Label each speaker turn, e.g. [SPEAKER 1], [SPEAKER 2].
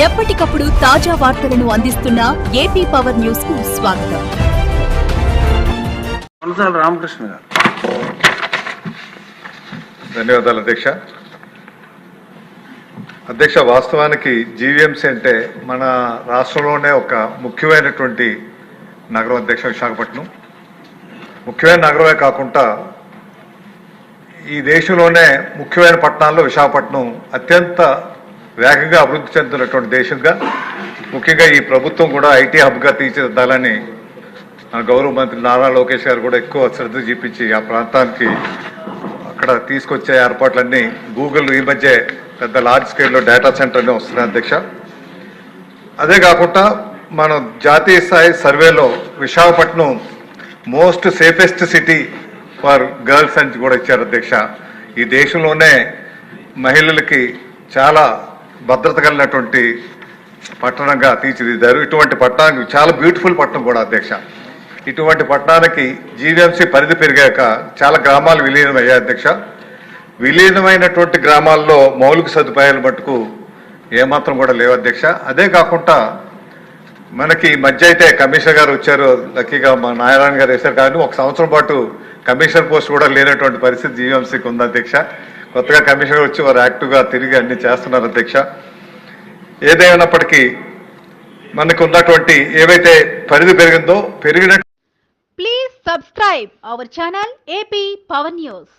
[SPEAKER 1] ఎప్పటికప్పుడు తాజా వార్తలను అందిస్తున్న ఏపీ పవర్ న్యూస్కు స్వాగతం.
[SPEAKER 2] కొనసాల రామకృష్ణ గారు.
[SPEAKER 3] ధన్యవాదాలు అధ్యక్ష. అధ్యక్ష వాస్తవానికి జీవీఎంసీ అంటే మన రాష్ట్రంలోనే ఒక ముఖ్యమైనటువంటి నగరం అధ్యక్ష విశాఖపట్నం. ముఖ్యమైన నగరమే కాకుండా ఈ దేశంలోనే ముఖ్యమైన పట్టణాల్లో విశాఖపట్నం అత్యంత వేగంగా అభివృద్ధి చెందుతున్నటువంటి దేశంగా ముఖ్యంగా ఈ ప్రభుత్వం కూడా ఐటీ హబ్గా తీర్చిదిద్దాలని గౌరవ మంత్రి నారా లోకేష్ గారు కూడా ఎక్కువ శ్రద్ధ చూపించి ఆ ప్రాంతానికి అక్కడ తీసుకొచ్చే ఏర్పాట్లన్నీ గూగుల్ ఈ మధ్య పెద్ద లార్జ్ స్కేల్లో డేటా సెంటర్నే వస్తున్నాయి అధ్యక్ష. అదే కాకుండా మనం జాతీయ స్థాయి సర్వేలో Visakhapatnam most safest city for girls అని కూడా ఇచ్చారు అధ్యక్ష. ఈ దేశంలోనే మహిళలకి చాలా భద్రత కలిగినటువంటి పట్టణంగా తీర్చిదిద్దారు. ఇటువంటి పట్టణానికి చాలా బ్యూటిఫుల్ పట్టణం కూడా అధ్యక్ష. ఇటువంటి పట్టణానికి జీవీఎంసీ పరిధి పెరిగాక చాలా గ్రామాలు విలీనం అయ్యాయి అధ్యక్ష. విలీనమైనటువంటి గ్రామాల్లో మౌలిక సదుపాయాలు మటుకు ఏమాత్రం కూడా లేవు అధ్యక్ష. అదే కాకుండా మనకి ఈ మధ్య అయితే కమిషనర్ గారు వచ్చారు. లక్కీగా మా నారాయణ గారు వేశారు. కానీ ఒక సంవత్సరం పాటు కమిషనర్ పోస్ట్ కూడా లేనటువంటి పరిస్థితి జీవీఎంసీకి ఉంది అధ్యక్ష. కొత్తగా కమిషనర్ వచ్చి వారు యాక్టివ్గా తిరిగి అన్ని చేస్తున్నారు అధ్యక్ష. ఏదైనప్పటికీ మనకు ఉన్నటువంటి ఏవైతే పరిధి పెరిగిందో పెరిగిన
[SPEAKER 4] please subscribe our channel AP power news